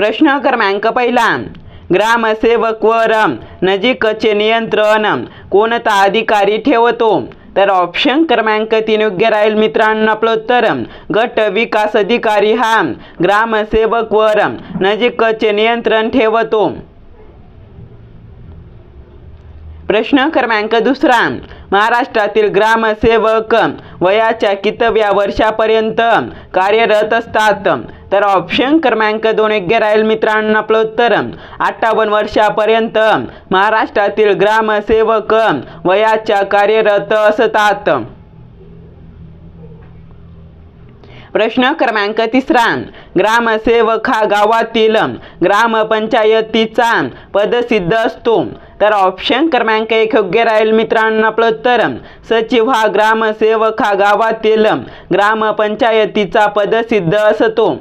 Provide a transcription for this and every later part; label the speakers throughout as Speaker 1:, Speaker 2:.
Speaker 1: प्रश्न क्रमांक पहिला ग्रामसेवकवर नजीकचे नियंत्रण. कोणता अधिकारी ठेवतो? तर ऑप्शन क्रमांक तीन योग्य राहील मित्रांनो आपलं उत्तर. गट विकास अधिकारी हा. ग्रामसेवकवर नजीकचे नियंत्रण ठेवतो. प्रश्न क्रमांक दुसरा महाराष्ट्रातील ग्रामसेवक वयाच्या कितव्या वर्षापर्यंत कार्यरत असतात? तर ऑप्शन क्रमांक दोन योग्य राहील मित्रांनो आपलं उत्तर. अठ्ठावन्न वर्षापर्यंत महाराष्ट्रातील ग्रामसेवक वयाच्या कार्यरत असतात. प्रश्न क्रमांक तिसरा. ग्रामसेवक हा गावातील ग्रामपंचायतीचा पदसिद्ध असतो. तर ऑप्शन क्रमांक एक योग्य राहील मित्रांनो आपलं उत्तर सचिव हा ग्रामसेवक हा गावातील ग्रामपंचायतीचा पदसिद्ध असतो.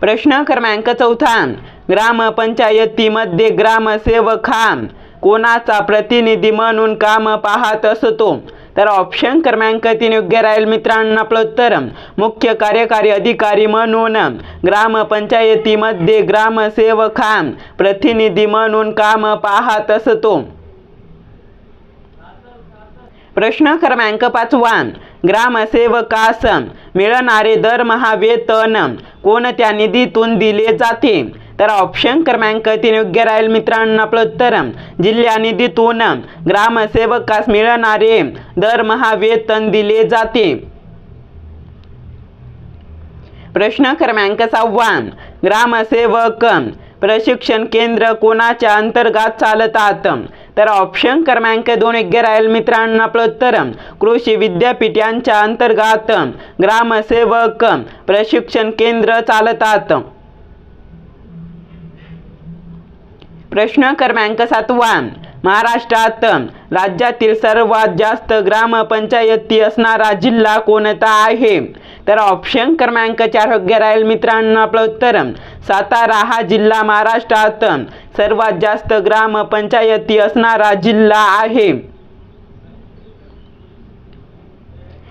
Speaker 1: प्रश्न क्रमांक चौथा. ग्रामपंचायतीमध्ये ग्रामसेवक हा कोणाचा प्रतिनिधी म्हणून काम पाहत असतो? तर ऑप्शन क्रमांक तीन योग्य राहील मित्रांनो आपलं उत्तर. मुख्य कार्यकारी अधिकारी म्हणून ग्रामपंचायतीमध्ये ग्रामसेवक प्रतिनिधी म्हणून काम पाहत असतो. प्रश्न क्रमांक पाचवा. ग्रामसेवकास मिळणारे दरमहा वेतन कोणत्या निधीतून दिले जाते? तर ऑप्शन क्रमांक तीन योग्य राहील मित्रांनो आपलं उत्तर. जिल्हा निधीतून ग्रामसेवकास मिळणारे दरमहा वेतन दिले जाते. प्रश्न क्रमांक सहावा. ग्रामसेवक प्रशिक्षण केंद्र कोणाच्या अंतर्गत चालतात? तर ऑप्शन क्रमांक दोन योग्य राहील मित्रांनो आपलं उत्तर. कृषी विद्यापीठ यांच्या अंतर्गत ग्रामसेवक प्रशिक्षण केंद्र चालतात. प्रश्न क्रमांक सातवा. महाराष्ट्रात राज्यातील सर्वात जास्त ग्रामपंचायती असणारा जिल्हा कोणता आहे? तर ऑप्शन क्रमांक चार योग्य राहील मित्रांनो आपलं उत्तर. सातारा हा जिल्हा महाराष्ट्रात सर्वात जास्त ग्रामपंचायती असणारा जिल्हा आहे.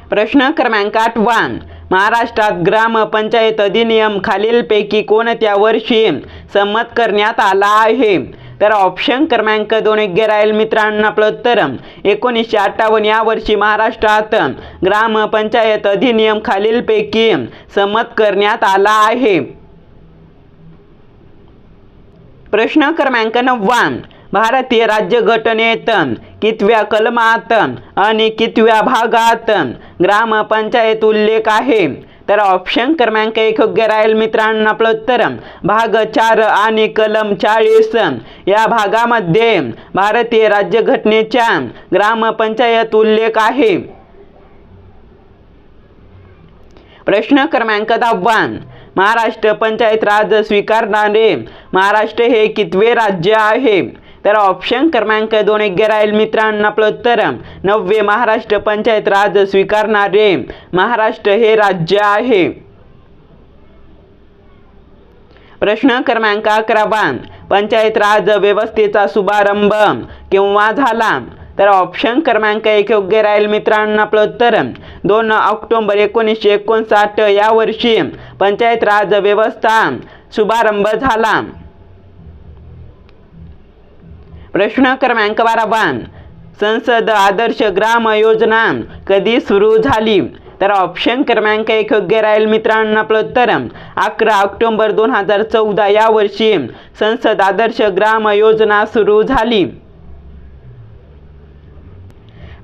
Speaker 1: प्रश्न क्रमांक आठवा. महाराष्ट्रात ग्रामपंचायत अधिनियम खालीलपैकी कोणत्या वर्षी संमत करण्यात आला आहे? तर ऑप्शन क्रमांक दोन योग्य राहील मित्रांनो आपलं उत्तर. एकोणीसशे अठ्ठावन्न या वर्षी महाराष्ट्रात ग्रामपंचायत अधिनियम खालीलपैकी संमत करण्यात आला आहे. प्रश्न क्रमांक नव्वा भारतीय राज्यघटनेत कितव्या कलमात आणि कितव्या भागात ग्रामपंचायत उल्लेख आहे. तर ऑप्शन क्रमांक एक योग्य राहील मित्रांनो आपलं उत्तर. भाग चार आणि कलम चाळीस या भागामध्ये भारतीय राज्यघटनेच्या ग्रामपंचायत उल्लेख आहे. प्रश्न क्रमांक दहावा महाराष्ट्र पंचायत राज स्वीकारणारे महाराष्ट्र हे कितवे राज्य आहे? तर ऑप्शन क्रमांक दोन योग्य राहील मित्रांनो आपलं उत्तर नववे महाराष्ट्र पंचायत राज स्वीकारणारे. महाराष्ट्र हे राज्य आहे. प्रश्न क्रमांक अकरावा पंचायत राज व्यवस्थेचा शुभारंभ केव्हा झाला? तर ऑप्शन क्रमांक एक योग्य राहील मित्रांनो आपलं उत्तर दोन ऑक्टोंबर एकोणीसशे एकोणसाठ या वर्षी पंचायत राज व्यवस्था शुभारंभ झाला. प्रश्न क्रमांक बारावा संसद आदर्श ग्राम योजना कधी सुरू झाली? तर ऑप्शन क्रमांक एक योग्य राहील मित्रांनो आपलं उत्तर अकरा ऑक्टोंबर दोन हजार चौदा या वर्षी संसद आदर्श ग्राम योजना सुरू झाली.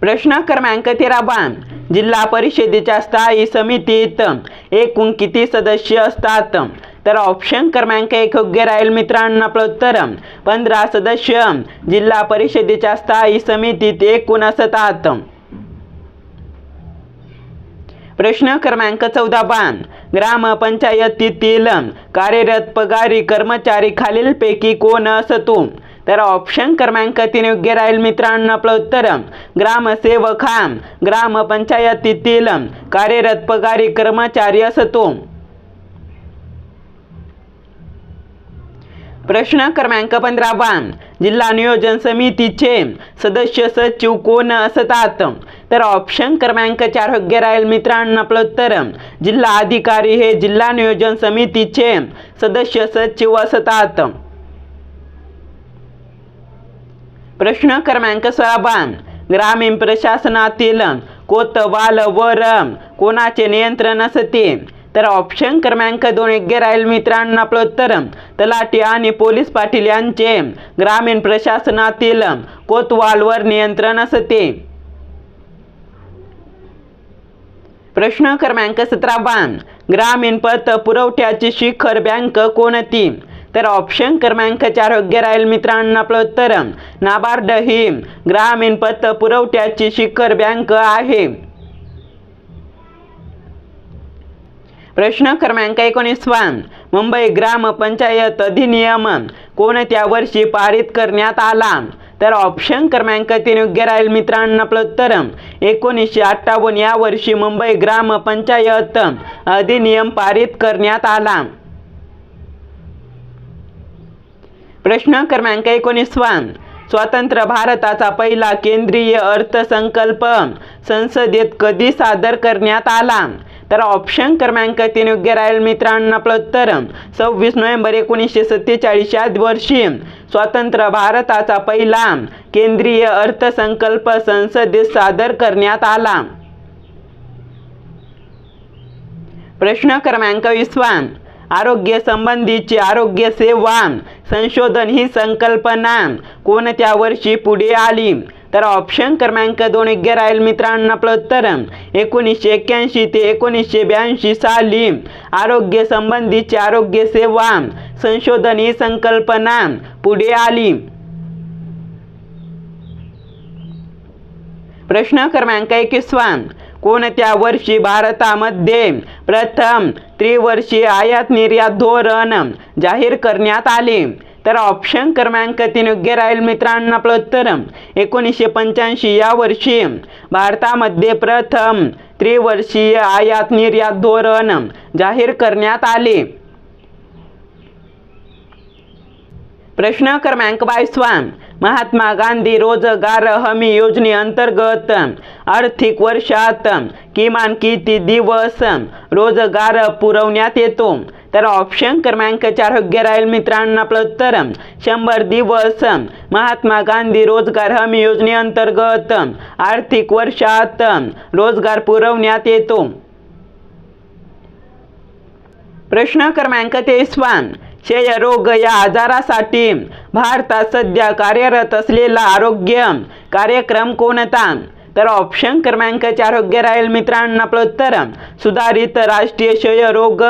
Speaker 1: प्रश्न क्रमांक तेरावा जिल्हा परिषदेच्या स्थायी समितीत एकूण किती सदस्य असतात? तर ऑप्शन क्रमांक एक योग्य राहील मित्रांनो आपलं उत्तर पंधरा सदस्य जिल्हा परिषदेच्या स्थायी समितीत एकूण असतात प्रश्न क्रमांक चौदा पान ग्रामपंचायतीतील कार्यरत पगारी कर्मचारी खालीलपैकी कोण असतो? तर ऑप्शन क्रमांक तीन योग्य राहील मित्रांनो आपलं उत्तर ग्रामसेवक हा. ग्रामपंचायतीतील कार्यरत पगारी कर्मचारी असतो. प्रश्न क्रमांक पंधरावा जिल्हा नियोजन समितीचे सदस्य सचिव कोण असतात? तर ऑप्शन क्रमांक चार योग्य राहील मित्रांनो आपलं. उत्तर जिल्हा अधिकारी हे जिल्हा नियोजन समितीचे सदस्य सचिव असतात. प्रश्न क्रमांक सोळा ग्रामीण प्रशासनातील कोतवालवर कोणाचे नियंत्रण असते? तर ऑप्शन क्रमांक दोन योग्य राहील मित्रांनो आपलं उत्तर. तलाठी आणि पोलीस पाटील यांचे ग्रामीण प्रशासनातील कोतवालवर नियंत्रण असते. प्रश्न क्रमांक सतरावा ग्रामीण पत पुरवठ्याची शिखर बँक कोणती? तर ऑप्शन क्रमांक चार योग्य राहील मित्रांनो आपलं उत्तर. नाबार्ड ही ग्रामीण पत पुरवठ्याची शिखर बँक आहे. प्रश्न क्रमांक एकोणीसवा मुंबई ग्रामपंचायत अधिनियम कोणत्या वर्षी पारित करण्यात आला? तर ऑप्शन क्रमांक तीन योग्य राहील मित्रांनो आपलं उत्तर एकोणीसशे अठ्ठावन्न या वर्षी मुंबई ग्रामपंचायत अधिनियम पारित करण्यात आला. प्रश्न क्रमांक एकोणीसवा स्वतंत्र भारताचा पहिला केंद्रीय अर्थसंकल्प संसदेत कधी सादर करण्यात आला? तर ऑप्शन क्रमांक तीन योग्य राहील मित्रांनो आपलं उत्तर सव्वीस नोव्हेंबर एकोणीसशे सत्तेचाळीस या वर्षी स्वतंत्र भारताचा पहिला केंद्रीय अर्थसंकल्प संसदेत सादर करण्यात आला. प्रश्न क्रमांक विसवा आरोग्य संबंधीची आरोग्य सेवा संशोधन ही संकल्पना कोणत्या वर्षी पुढे आली? तर ऑप्शन क्रमांक दोन योग्य राहील मित्रांनो आपलं उत्तर. एकोणीसशे एक्क्याऐंशी ते एकोणीसशे ब्याऐंशी साली आरोग्य संबंधीची आरोग्य सेवा संशोधन ही संकल्पना पुढे आली. प्रश्न क्रमांक एकवीसवा. कोणत्या वर्षी भारतामध्ये प्रथम त्रिवर्षीय आयात निर्यात धोरण जाहीर करण्यात आले? तर ऑप्शन क्रमांक तीन योग्य राहील मित्रांनो आपलं उत्तर. एकोणीसशे पंच्याऐंशी या वर्षी भारतामध्ये प्रथम त्रिवर्षीय आयात निर्यात धोरण जाहीर करण्यात आले. प्रश्न क्रमांक बावीसवा. महात्मा गांधी रोजगार हमी योजनेअंतर्गत आर्थिक वर्षात किमान किती दिवस रोजगार पुरवण्यात येतो? तर ऑप्शन क्रमांक चार योग्य राहील मित्रांनो आपलं उत्तर. शंभर दिवस महात्मा गांधी रोजगार हमी योजनेअंतर्गत आर्थिक वर्षात रोजगार पुरवण्यात येतो. प्रश्न क्रमांक तेवीसवा क्षयरोग या आजारासाठी भारतात सध्या कार्यरत असलेला आरोग्य कार्यक्रम कोणता? तर ऑप्शन क्रमांक चार योग्य राहील मित्रांनो. आपलं उत्तर सुधारित राष्ट्रीय क्षयरोग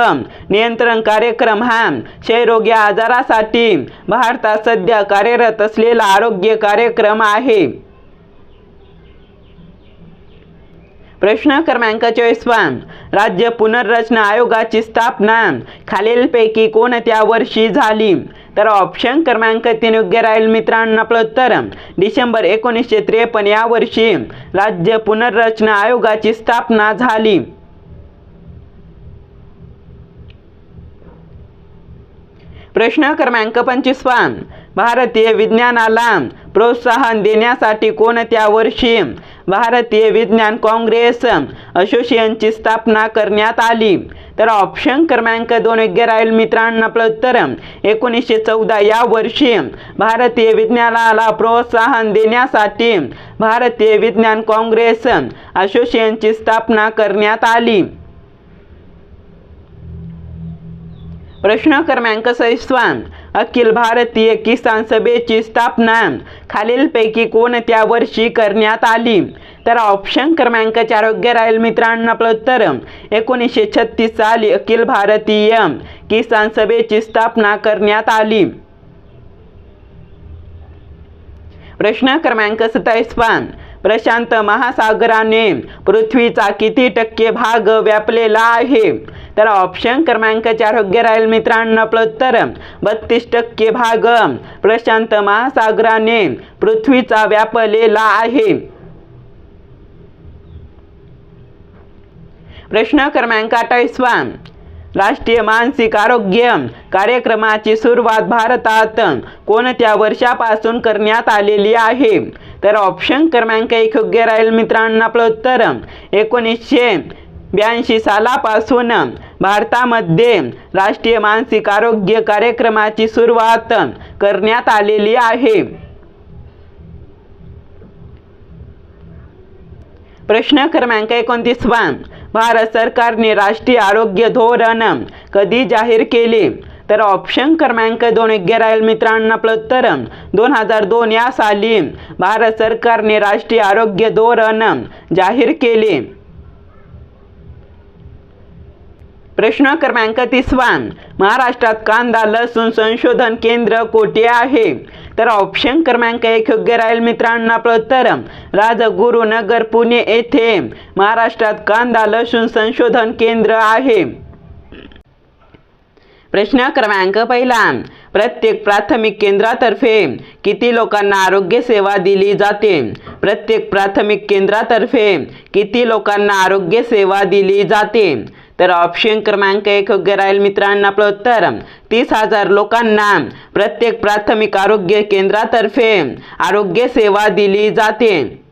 Speaker 1: नियंत्रण कार्यक्रम हा क्षयरोग या आजारासाठी भारतात सध्या कार्यरत असलेला आरोग्य कार्यक्रम आहे. प्रश्न क्रमांक चोवीसवा राज्य पुनर्रचना आयोगाची स्थापना. खालीलपैकी कोणत्या वर्षी झाली? तर ऑप्शन क्रमांक तीन योग्य राहील मित्रांनो आपलं उत्तर डिसेंबर एकोणीसशे त्रेपन्न या वर्षी राज्य पुनर्रचना आयोगाची स्थापना झाली. प्रश्न क्रमांक पंचवीसवा भारतीय विज्ञानाला प्रोत्साहन देण्यासाठी कोणत्या वर्षी भारतीय विज्ञान काँग्रेस असोसिएशनची स्थापना करण्यात आली? तर ऑप्शन क्रमांक दोन योग्य राहील मित्रांनो आपलं उत्तर एकोणीसशे चौदा या वर्षी भारतीय विज्ञानाला प्रोत्साहन देण्यासाठी भारतीय विज्ञान काँग्रेस असोसिएशनची स्थापना करण्यात आली. प्रश्न क्रमांक सैस्वान अखिल भारतीय किसान सभेची स्थापना. खालीलपैकी कोणत्या वर्षी करण्यात आली? तर ऑप्शन क्रमांक चार योग्य राहील मित्रांनो आपलं उत्तर. एकोणीसशे छत्तीस साली अखिल भारतीय किसान सभेची स्थापना करण्यात आली. प्रश्न क्रमांक सत्तावीसवान. प्रशांत महासागराने पृथ्वीचा किती टक्के भाग व्यापलेला आहे? तर ऑप्शन क्रमांक चार योग्य राहील मित्रांनो आपलं उत्तर बत्तीस टक्के भाग. प्रशांत महासागराने पृथ्वीचा व्यापलेला आहे. प्रश्न क्रमांक अठ्ठावीसवा. राष्ट्रीय मानसिक आरोग्य कार्यक्रमाची सुरुवात भारतात कोणत्या वर्षापासून करण्यात आलेली आहे? तर ऑप्शन क्रमांक एक योग्य राहील मित्रांनो आपलं उत्तर एकोणीसशे ब्याऐंशी सालापासून भारतामध्ये राष्ट्रीय मानसिक आरोग्य कार्यक्रमाची सुरुवात करण्यात आलेली आहे. प्रश्न क्रमांक एकोणतीसवा भारत सरकारने राष्ट्रीय आरोग्य धोरण कधी जाहीर केले? तर ऑप्शन क्रमांक दोन योग्य राहील मित्रांनो आपलं उत्तर दोन हजार दोन या साली भारत सरकारने राष्ट्रीय आरोग्य धोरण जाहीर केले. प्रश्न क्रमांक तिसवान महाराष्ट्रात कांदा लसूण संशोधन केंद्र कोठे आहे? तर ऑप्शन क्रमांक एक योग्य राहील मित्रांना आपलं उत्तर. राजगुरुनगर पुणे येथे. महाराष्ट्रात कांदा लसूण संशोधन केंद्र आहे. प्रश्न क्रमांक पहिला. प्रत्येक प्राथमिक केंद्रातर्फे किती लोकांना आरोग्य सेवा दिली जाते? प्रत्येक प्राथमिक केंद्रातर्फे किती लोकांना आरोग्य सेवा दिली जाते? तर ऑप्शन क्रमांक एक योग्य राहील मित्रांनो आपलं उत्तर. तीस हजार लोकांना प्रत्येक प्राथमिक आरोग्य केंद्रातर्फे आरोग्य सेवा दिली जाते.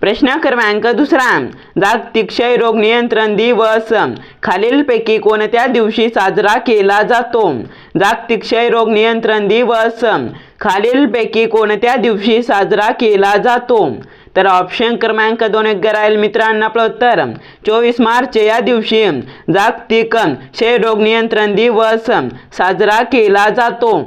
Speaker 1: प्रश्न क्रमांक दुसरा. जागतिक क्षयरोग नियंत्रण दिवस. खालीलपैकी कोणत्या दिवशी साजरा केला जातो? जागतिक क्षयरोग नियंत्रण दिवस. खालीलपैकी कोणत्या दिवशी साजरा केला जातो? तर ऑप्शन क्रमांक दोन योग्य राहील मित्रांनो आपलं उत्तर चोवीस मार्च या दिवशी जागतिक क्षयरोग नियंत्रण दिवस साजरा केला जातो.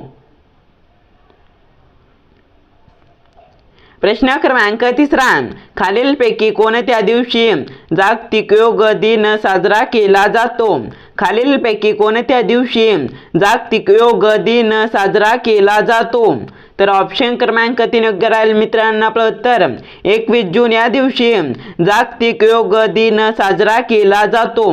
Speaker 1: प्रश्न क्रमांक तिसरा खालीलपैकी कोणत्या दिवशी जागतिक योग दिन साजरा केला जातो? खालीलपैकी कोणत्या दिवशी जागतिक योग दिन साजरा केला जातो? तर ऑप्शन क्रमांक तीन योग्य राहील मित्रांनो. आपलं उत्तर एकवीस जून या दिवशी जागतिक योग दिन साजरा केला जातो.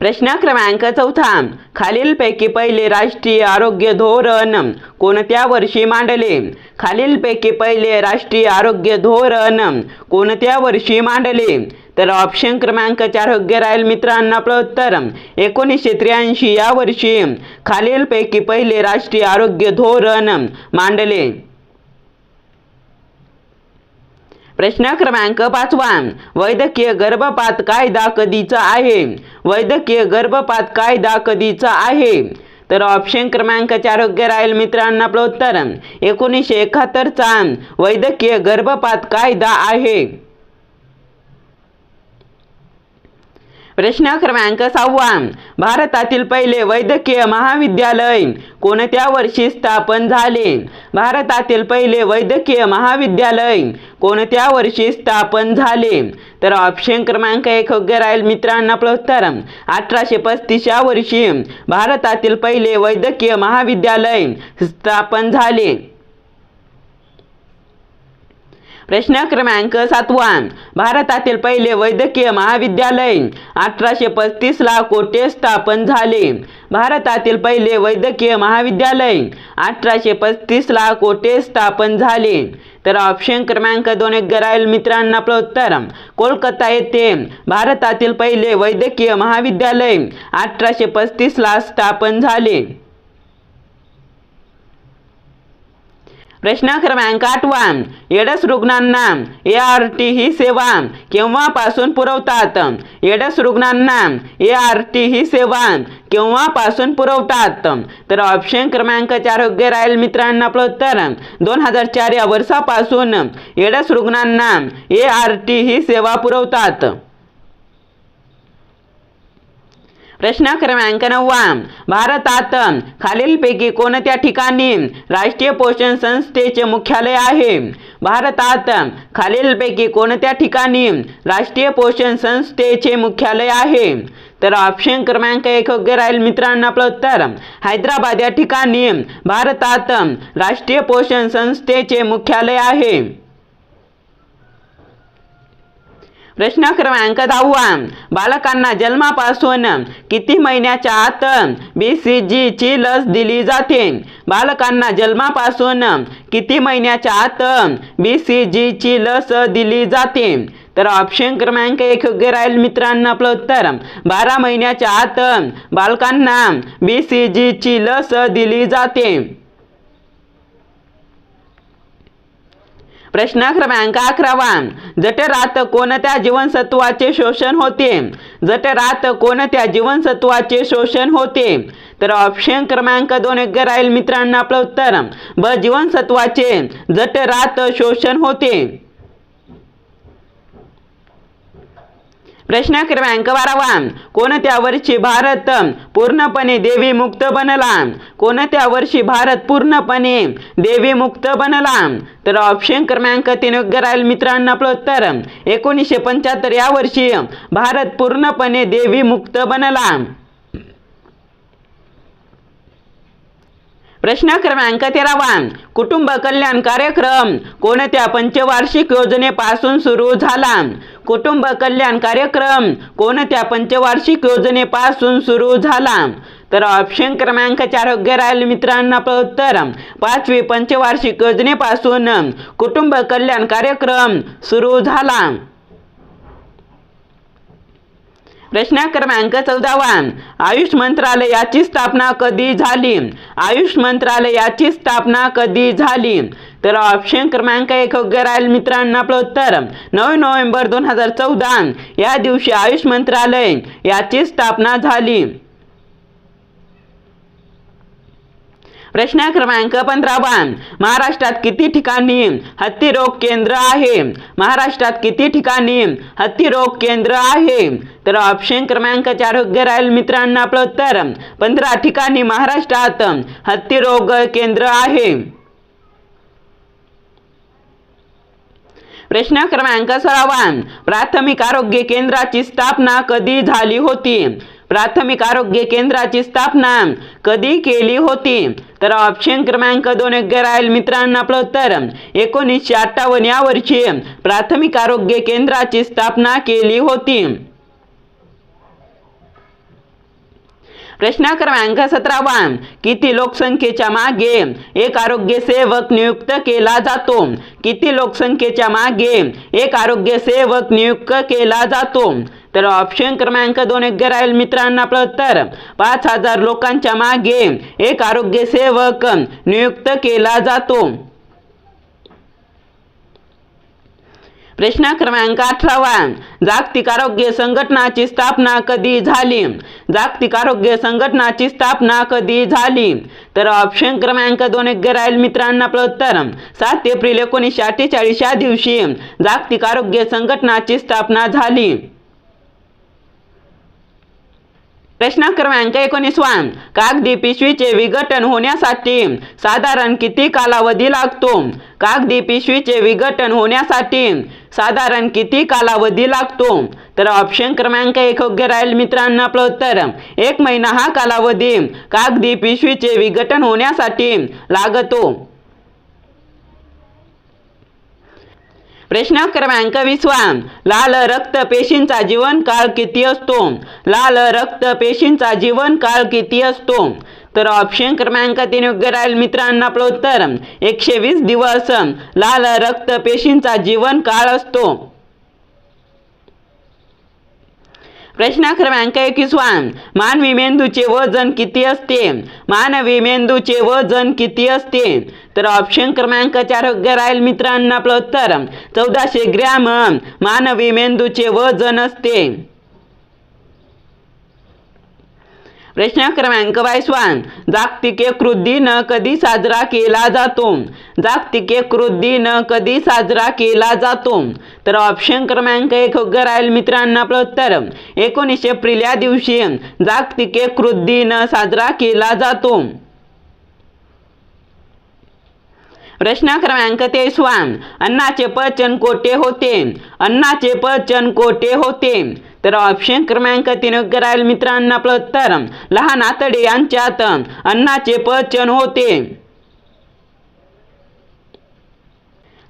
Speaker 1: प्रश्न क्रमांक चौथा खालीलपैकी पहिले राष्ट्रीय आरोग्य धोरण कोणत्या वर्षी मांडले? खालीलपैकी पहिले राष्ट्रीय आरोग्य धोरण कोणत्या वर्षी मांडले? तर ऑप्शन क्रमांक चार योग्य राहील मित्रांनो. आपलं उत्तर. एकोणीसशे त्र्याऐंशी या वर्षी खालीलपैकी पहिले राष्ट्रीय आरोग्य धोरण मांडले. प्रश्न क्रमांक पाचवा. वैद्यकीय गर्भपात कायदा कधीचा आहे? वैद्यकीय गर्भपात कायदा कधीचा आहे? तर ऑप्शन क्रमांक चार योग्य राहील मित्रांनो. आपलं उत्तर. एकोणीसशे एकाहत्तरचा वैद्यकीय गर्भपात कायदा आहे. प्रश्न क्रमांक सहावा. भारतातील पहिले वैद्यकीय महाविद्यालय कोणत्या वर्षी स्थापन झाले? भारतातील पहिले वैद्यकीय महाविद्यालय कोणत्या वर्षी स्थापन झाले? तर ऑप्शन क्रमांक एक योग्य राहील मित्रांना आपलं उत्तर. अठराशे पस्तीस या वर्षी भारतातील पहिले वैद्यकीय महाविद्यालय स्थापन झाले. प्रश्न क्रमांक सातवा भारतातील पहिले वैद्यकीय महाविद्यालय अठराशे पस्तीसला कोठे स्थापन झाले. भारतातील पहिले वैद्यकीय महाविद्यालय अठराशे पस्तीसला कोठे स्थापन झाले. तर ऑप्शन क्रमांक दोन एक राहील मित्रांना आपलं उत्तर. कोलकाता येथे भारतातील पहिले वैद्यकीय महाविद्यालय अठराशे पस्तीसला स्थापन झाले. प्रश्न क्रमांक आठवा एडस रुग्णांना ए आर टी ही सेवा केव्हापासून पुरवतात? एडस रुग्णांना ए आर टी ही सेवा केव्हापासून पुरवतात? तर ऑप्शन क्रमांक चार योग्य राहील मित्रांनो आपलं उत्तर. दोन हजार चार या वर्षापासून एडस रुग्णांना ए आर टी ही सेवा पुरवतात. प्रश्न क्रमांक नववा. भारतात खालीलपैकी कोणत्या ठिकाणी राष्ट्रीय पोषण संस्थेचे मुख्यालय आहे? भारतात खालीलपैकी कोणत्या ठिकाणी राष्ट्रीय पोषण संस्थेचे मुख्यालय आहे? तर ऑप्शन क्रमांक एक योग्य राहील मित्रांनो आपलं उत्तर. हैदराबाद या ठिकाणी भारतात राष्ट्रीय पोषण संस्थेचे मुख्यालय आहे. प्रश्न क्रमांक दहावा. बालकांना जन्मापासून किती महिन्याच्या आत बी सी जीची लस दिली जाते? बालकांना जन्मापासून किती महिन्याच्या आत बी सी जीची लस दिली जाते? तर ऑप्शन क्रमांक एक योग्य राहील मित्रांनो आपलं उत्तर. बारा महिन्याच्या आत बालकांना बी सी जीची लस दिली जाते. प्रश्न क्रमांक अकरावा जठरात कोणत्या जीवनसत्वाचे शोषण होते? जठरात कोणत्या जीवनसत्वाचे शोषण होते? तर ऑप्शन क्रमांक दोन योग्य राहील मित्रांनो आपलं उत्तर. ब जीवनसत्वाचे जठरात शोषण होते. प्रश्न क्रमांक बारावा. कोणत्या वर्षी भारत पूर्णपणे देवी मुक्त बनला? कोणत्या वर्षी भारत पूर्णपणे देवी मुक्त बनला? तर ऑप्शन क्रमांक तीन योग्य राहील मित्रांनो आपलं उत्तर. एकोणीसशे पंच्याहत्तर या वर्षी भारत पूर्णपणे देवी मुक्त बनला. प्रश्न क्रमांक तेरावा कुटुंब कल्याण कार्यक्रम कोणत्या पंचवार्षिक योजनेपासून सुरू झाला? कुटुंब कल्याण कार्यक्रम कोणत्या पंचवार्षिक योजनेपासून सुरू झाला? तर ऑप्शन क्रमांक चार योग्य राहील मित्रांनो उत्तर. पाचवी पंचवार्षिक योजनेपासून कुटुंब कल्याण कार्यक्रम सुरू झाला. प्रश्न क्रमांक चौदावा. आयुष मंत्रालयाची स्थापना कधी झाली? आयुष मंत्रालयाची स्थापना कधी झाली? तर ऑप्शन क्रमांक एक योग्य राहील मित्रांनो आपलं उत्तर. नऊ नोव्हेंबर दोन हजार चौदा. या दिवशी आयुष मंत्रालय याची स्थापना झाली. प्रश्न क्रमांक पंधरावा महाराष्ट्रात किती ठिकाणी हत्ती रोग केंद्र आहे? महाराष्ट्रात किती ठिकाणी हत्ती रोग केंद्र आहे? तर ऑप्शन क्रमांक चार योग्य राहील मित्रांनो आपलं उत्तर. पंधरा ठिकाणी महाराष्ट्रात हत्ती रोग केंद्र आहे. प्रश्न क्रमांक सरावा प्राथमिक आरोग्य केंद्राची स्थापना कधी झाली होती? प्राथमिक आरोग्य केंद्राची स्थापना कधी केली होती? तर ऑप्शन क्रमांक दोन योग्य राहील मित्रांनो आपलं उत्तर. एकोणीसशे अठ्ठावन्न या वर्षी प्राथमिक आरोग्य केंद्राची स्थापना केली होती. प्रश्न क्रमांक सतरावा. किती लोकसंख्येच्या मागे एक आरोग्य सेवक नियुक्त केला जातो? किती लोकसंख्येच्या मागे एक आरोग्य सेवक नियुक्त केला जातो? तर ऑप्शन क्रमांक दोन योग्य राहील मित्रांनो आपलं उत्तर पाच हजार लोकांच्या मागे एक आरोग्य सेवक नियुक्त केला जातो. प्रश्न क्रमांक अठरावा. जागतिक आरोग्य संघटनाची स्थापना कधी झाली? जागतिक आरोग्य संघटनाची स्थापना कधी झाली? तर ऑप्शन क्रमांक दोन योग्य राहील मित्रांना आपलं उत्तर सात एप्रिल एकोणीसशे अठ्ठेचाळीस या दिवशी जागतिक आरोग्य संघटनाची स्थापना झाली. प्रश्न क्रमांक एकोणीसवा कागदी पिशवीचे विघटन होण्यासाठी साधारण किती कालावधी लागतो? कागदी पिशवीचे विघटन होण्यासाठी साधारण किती कालावधी लागतो? तर ऑप्शन क्रमांक एक योग्य राहील मित्रांनो आपलं उत्तर. एक महिना हा कालावधी कागदी पिशवीचे विघटन होण्यासाठी लागतो. प्रश्न क्रमांक विसवा लाल रक्त पेशींचा जीवनकाळ किती असतो? लाल रक्त पेशींचा जीवनकाळ किती असतो? तर ऑप्शन क्रमांक तीन योग्य राहील मित्रांनो आपलं उत्तर. एकशे वीस दिवस. लाल रक्त पेशींचा जीवनकाळ असतो. प्रश्न क्रमांक एकवीसवान मानवी मेंदूचे वजन किती असते? मानवी मेंदूचे वजन किती असते? तर ऑप्शन क्रमांक चार राहील मित्रांना आपलं उत्तर. चौदाशे ग्रॅम. मानवी मेंदूचे वजन असते. प्रश्न क्रमांक बायसवान जागतिक यकृत दिन कधी साजरा केला जातो? जागतिक यकृत दिन कधी साजरा केला जातो? तर ऑप्शन क्रमांक एक योग्य राहील मित्रांनो आपलं उत्तर. एकोणीसशे एप्रिल या दिवशी जागतिक यकृत दिन साजरा केला जातो. प्रश्न क्रमांक तेवीसवा अन्नाचे पचन कोठे होते? अन्नाचे पचन कोठे होते? तर ऑप्शन क्रमांक तीन करायला मित्रांना आपलं उत्तर. लहान आतडे यांच्यात अन्नाचे पचन होते.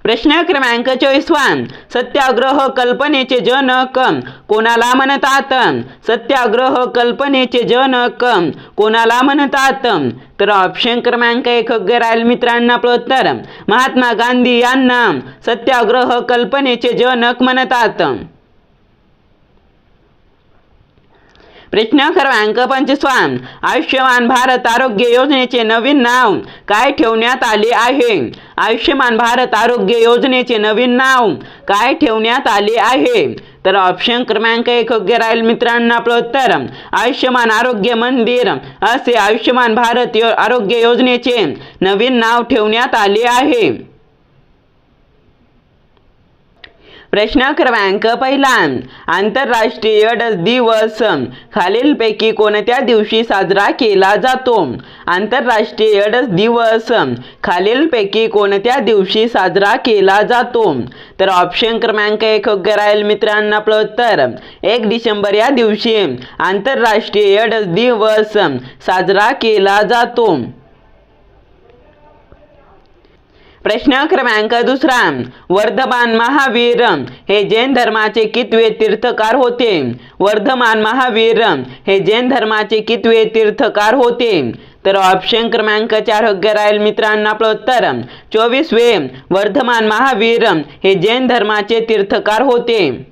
Speaker 1: प्रश्न क्रमांक चोवीसवा सत्याग्रह कल्पनेचे जनक कोणाला म्हणतात सत्याग्रह कल्पनेचे जनक कोणाला म्हणतात तर ऑप्शन क्रमांक एक राहील मित्रांना प्रोत्तर. महात्मा गांधी यांना सत्याग्रह कल्पनेचे जनक म्हणतात प्रश्न क्रमांक पंचवीसवान आयुष्यमान भारत आरोग्य योजनेचे नवीन नाव काय ठेवण्यात आले आहे? आयुष्यमान भारत आरोग्य योजनेचे नवीन नाव काय ठेवण्यात आले आहे? तर ऑप्शन क्रमांक एक योग्य राहील मित्रांनो आपलं उत्तर. आयुष्यमान आरोग्य मंदिर असे आयुष्यमान भारत यो आरोग्य योजनेचे नवीन नाव ठेवण्यात आले आहे. प्रश्न क्रमांक पहिला. आंतरराष्ट्रीय दिवस. खालीलपैकी कोणत्या दिवशी साजरा केला जातो? आंतरराष्ट्रीय दिवस. खालीलपैकी कोणत्या दिवशी साजरा केला जातो? तर ऑप्शन क्रमांक एक राहील मित्रांना आपलं उत्तर. एक डिसेंबर या दिवशी आंतरराष्ट्रीय दिवस साजरा केला जातो. प्रश्न क्रमांक दुसरा वर्धमान महावीर हे जैन धर्माचे कितवे तीर्थकार होते? वर्धमान महावीर हे जैन धर्माचे कितवे तीर्थकार होते? तर ऑप्शन क्रमांक चार योग्य राहील मित्रांनो आपलं उत्तर. चोवीसवे वर्धमान महावीर हे जैन धर्माचे तीर्थकार होते.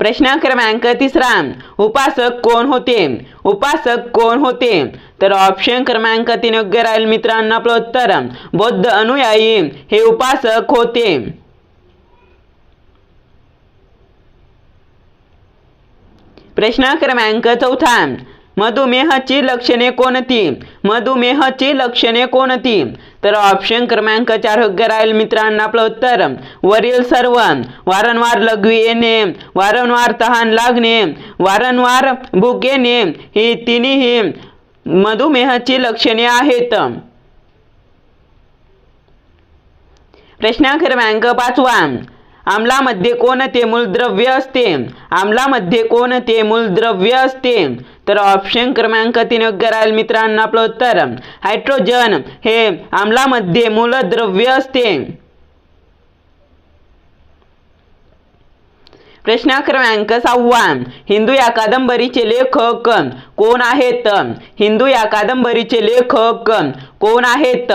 Speaker 1: प्रश्न क्रमांक तिसरा उपासक कोण होते? उपासक कोण होते? तर ऑप्शन क्रमांक तीन योग्य राहील मित्रांनो आपलं उत्तर बौद्ध अनुयायी हे उपासक होते. प्रश्न क्रमांक चौथा मधुमेहाची लक्षणे कोणती? मधुमेहाची लक्षणे कोणती? तर ऑप्शन क्रमांक चार योग्य राहील मित्रांनो आपलं उत्तर. वरील सर्व. वारंवार लघवी येणे वारंवार तहान लागणे वारंवार भूक येणे ही तिन्ही मधुमेहाची लक्षणे आहेत. प्रश्न क्रमांक पाचवा. आम्लामध्ये कोणते मूलद्रव्य असते? आम्लामध्ये कोणते मूलद्रव्य असते? तर ऑप्शन क्रमांक तीन योग्य राहील मित्रांनो आपलं उत्तर. हायड्रोजन हे आम्लामध्ये मूलद्रव्य असते. प्रश्न क्रमांक सहावा. हिंदू या कादंबरीचे लेखक कोण आहेत? हिंदू या कादंबरीचे लेखक कोण आहेत?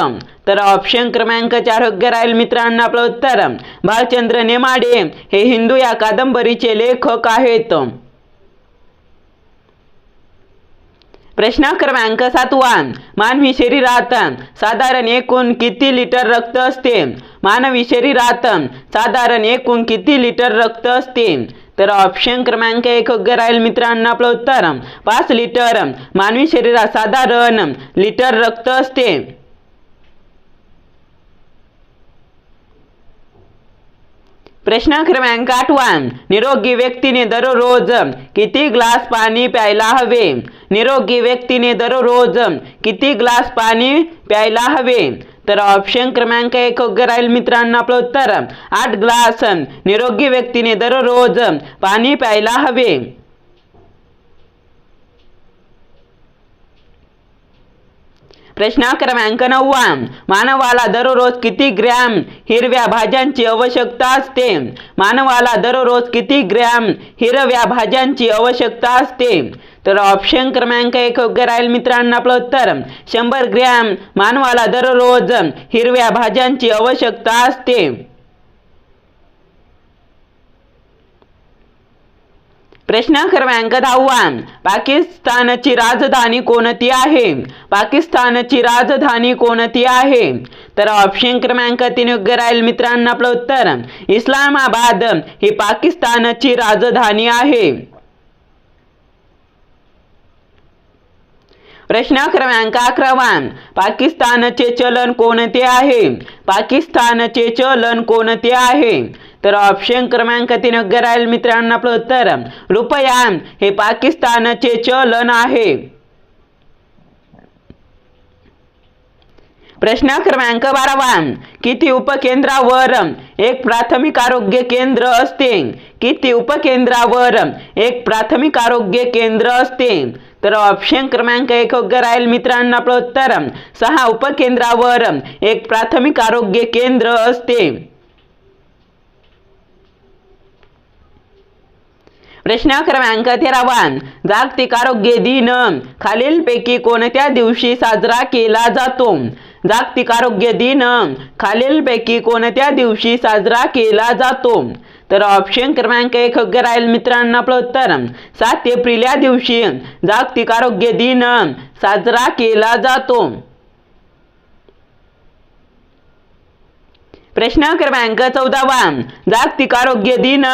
Speaker 1: तर ऑप्शन क्रमांक चार योग्य राहील मित्रांनो आपलं उत्तर. भालचंद्र नेमाडे हे हिंदू या कादंबरीचे लेखक आहेत. प्रश्न क्रमांक सातवा मानवी शरीरात साधारण एकूण किती लिटर रक्त असते? मानवी शरीरात साधारण एकूण किती लिटर रक्त असते? तर ऑप्शन क्रमांक एक योग्य राहील मित्रांनो आपलं उत्तर. पाच लिटर. मानवी शरीरात साधारण लिटर रक्त असते. प्रश्न क्रमांक आठवा निरोगी व्यक्तीने दररोज किती ग्लास पाणी प्यायला हवे? निरोगी व्यक्तीने दररोज किती ग्लास पाणी प्यायला हवे? तर ऑप्शन क्रमांक एक योग्य राहील मित्रांनो आपलं उत्तर. आठ ग्लास. निरोगी व्यक्तीने दररोज पाणी प्यायला हवे. प्रश्न क्रमांक नववा. मानवाला दररोज किती ग्रॅम हिरव्या भाज्यांची आवश्यकता असते? मानवाला दररोज किती ग्रॅम हिरव्या भाज्यांची आवश्यकता असते? तर ऑप्शन क्रमांक एक योग्य राहील मित्रांनो आपलं उत्तर. शंभर ग्रॅम मानवाला दररोज हिरव्या भाज्यांची आवश्यकता असते. प्रश्न क्रमांक दहावा पाकिस्तानची राजधानी कोणती आहे? पाकिस्तानची राजधानी कोणती आहे? तर ऑप्शन क्रमांक तीन योग्य राहील मित्रांनो आपलं उत्तर. इस्लामाबाद ही पाकिस्तानची राजधानी आहे. प्रश्न क्रमांक अकरावा पाकिस्तानचे चलन कोणते आहे? पाकिस्तानचे चलन कोणते आहे? तर ऑप्शन क्रमांक तीन योग्य राहील मित्रांनो आपलं उत्तर. रुपया हे पाकिस्तानचे चलन आहे. प्रश्न क्रमांक बारावा. किती उपकेंद्रावर एक प्राथमिक आरोग्य केंद्र असते? किती उपकेंद्रावर एक प्राथमिक आरोग्य केंद्र असते? तर ऑप्शन क्रमांक एक योग्य राहील मित्रांनो आपलं उत्तर. सहा उपकेंद्रावर एक प्राथमिक आरोग्य केंद्र असते. प्रश्न क्रमांक तेरावान जागतिक आरोग्य दिन खालीलपैकी कोणत्या दिवशी साजरा केला जातो? जागतिक आरोग्य दिन खालीलपैकी कोणत्या दिवशी साजरा केला जातो? तर ऑप्शन क्रमांक एक योग्य राहील मित्रांनो आपलं उत्तर. सात एप्रिल या दिवशी जागतिक आरोग्य दिन साजरा केला जातो. प्रश्न क्रमांक चौदावा. जागतिक आरोग्य दिन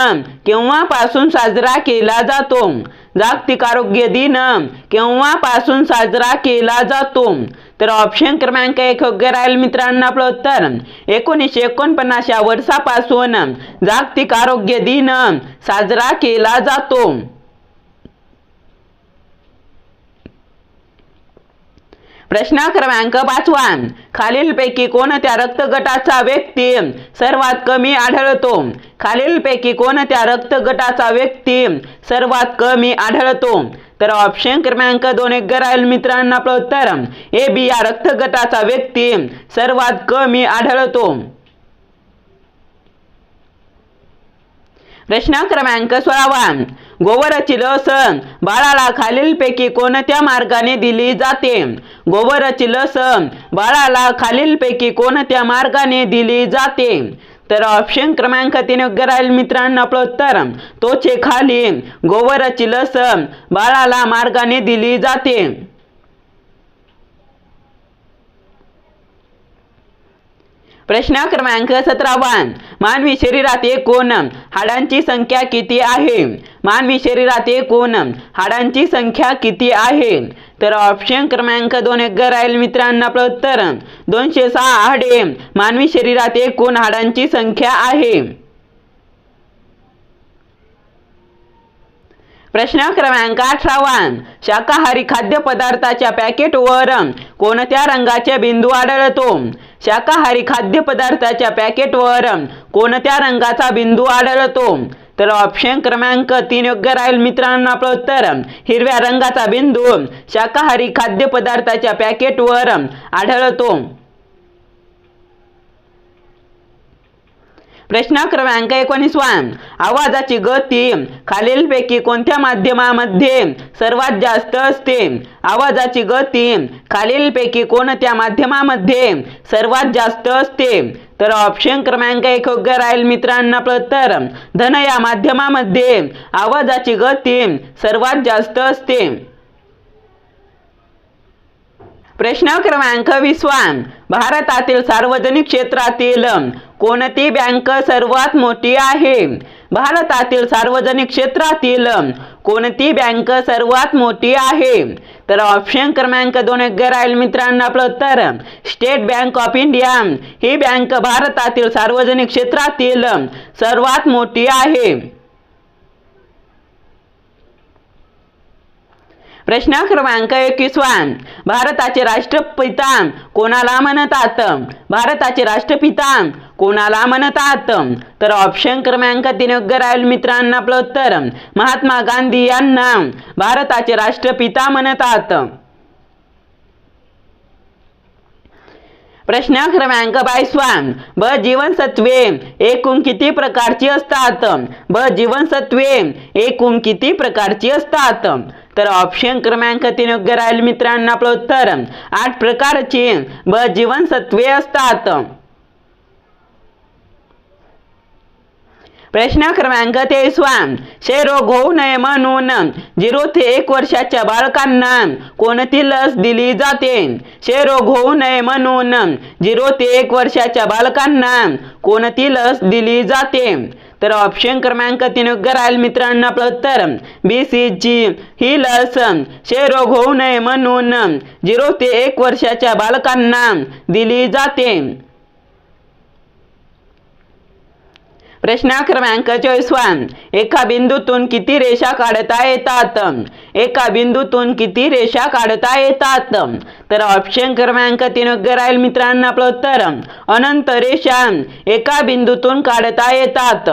Speaker 1: केव्हापासून साजरा केला जातो? जागतिक आरोग्य दिन केव्हापासून साजरा केला जातो? तर ऑप्शन क्रमांक एक योग्य राहील मित्रांनो आपलं उत्तर. एकोणीसशे एकोणपन्नास या वर्षापासून जागतिक आरोग्य दिन साजरा केला जातो. प्रश्न क्रमांक पाचवा. खालीलपैकी कोणत्या रक्तगटाचा व्यक्ती सर्वात कमी आढळतो? खालीलपैकी कोणत्या रक्तगटाचा व्यक्ती सर्वात कमी आढळतो? तर ऑप्शन क्रमांक दोन एक राहील मित्रांना आपलं उत्तर. ए बी या रक्तगटाचा व्यक्ती सर्वात कमी आढळतो. प्रश्न क्रमांक सोळावा. गोवराची लस बाळाला खालीलपैकी कोणत्या मार्गाने दिली जाते? गोवराची लस बाळाला खालीलपैकी कोणत्या मार्गाने दिली जाते? तर ऑप्शन क्रमांक तीन योग्य राहील मित्रांनो आपलं उत्तर. तोचे खाली. गोवराची लस बाळाला मार्गाने दिली जाते. प्रश्न क्रमांक सतरावा. मानवी शरीरात एकूण हाडांची संख्या किती आहे? मानवी शरीरात एकूण हाडांची संख्या किती आहे? तर ऑप्शन क्रमांक दोन एक राहील मित्रांना आपलं उत्तर. दोनशे सहा हाडे. मानवी शरीरात एकूण हाडांची संख्या आहे. प्रश्न क्रमांक अठरावा शाकाहारी खाद्यपदार्थाच्या पॅकेटवर कोणत्या रंगाचे बिंदू आढळतो? शाकाहारी खाद्यपदार्थाच्या पॅकेटवर कोणत्या रंगाचा बिंदू आढळतो? तर ऑप्शन क्रमांक तीन योग्य राहील मित्रांनो आपलं उत्तर. हिरव्या रंगाचा बिंदू शाकाहारी खाद्यपदार्थाच्या पॅकेटवर आढळतो. प्रश्न क्रमांक एकोणीसवा आवाजाची गती. खालीलपैकी कोणत्या माध्यमामध्ये सर्वात जास्त असते? आवाजाची गती. खालीलपैकी कोणत्या माध्यमामध्ये सर्वात जास्त असते? तर ऑप्शन क्रमांक एक योग्य राहील मित्रांना प्रतर. धन या माध्यमामध्ये आवाजाची गती सर्वात जास्त असते. प्रश्न क्रमांक वीसवा भारतातील सार्वजनिक क्षेत्रातील कोणती बँक सर्वात मोठी आहे? भारतातील सार्वजनिक क्षेत्रातील कोणती बँक सर्वात मोठी आहे? तर ऑप्शन क्रमांक दोन योग्य राहील मित्रांनो आपलं उत्तर स्टेट बँक ऑफ इंडिया. ही बँक भारतातील सार्वजनिक क्षेत्रातील सर्वात मोठी आहे. प्रश्न क्रमांक एकवीसवा भारताचे राष्ट्रपिता कोणाला म्हणतात? भारताचे राष्ट्रपिता कोणाला म्हणतात? तर ऑप्शन क्रमांक तीन योग्य राहील मित्रांना आपलं उत्तर. महात्मा गांधी यांना भारताचे राष्ट्रपिता म्हणतात. प्रश्न क्रमांक बावीसवा ब जीवनसत्वे एकूण किती प्रकारची असतात? ब जीवनसत्वे एकूण किती प्रकारची असतात? तर ऑप्शन क्रमांक तीन योग्य राहील मित्रांनो आपलं उत्तर. आठ प्रकारची ब जीवनसत्वे असतात. प्रश्न क्रमांक तेवीसवा. क्षयरोग होऊ नये म्हणून. झिरो ते एक वर्षाच्या बालकांना कोणती लस दिली जाते? क्षयरोग होऊ नये म्हणून. झिरो ते एक वर्षाच्या बालकांना कोणती लस दिली जाते? तर ऑप्शन क्रमांक तीन योग्य राहील मित्रांनो आपलं उत्तर. बी सी जी ही लस क्षयरोग होऊ नये म्हणून झिरो ते एक वर्षाच्या बालकांना दिली जाते. प्रश्न क्रमांक चोवीसवा एका बिंदूतून किती रेषा काढता येतात? एका बिंदूतून किती रेषा काढता येतात? तर ऑप्शन क्रमांक तीन योग्य राहील मित्रांनो आपलं उत्तर. अनंत रेषा एका बिंदूतून काढता येतात.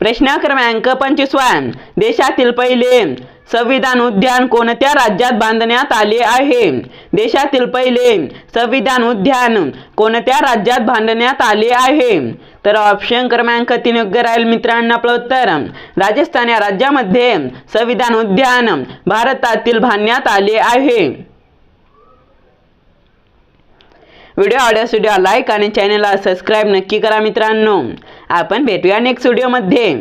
Speaker 1: प्रश्न क्रमांक पंचवीस वन. देशातील पहिले संविधान उद्यान कोणत्या राज्यात बांधण्यात आले आहे? देशातील पहिले संविधान उद्यान कोणत्या राज्यात बांधण्यात आले आहे? तर ऑप्शन क्रमांक तीन योग्य राहील मित्रांनो आपलं उत्तर. राजस्थान या राज्यामध्ये संविधान उद्यान भारतातील बांधण्यात आले आहे. व्हिडिओ आवडल्यास व्हिडिओ लाईक आणि चॅनलला सबस्क्राईब नक्की करा मित्रांनो. आपण भेटूया नेक्स्ट व्हिडिओमध्ये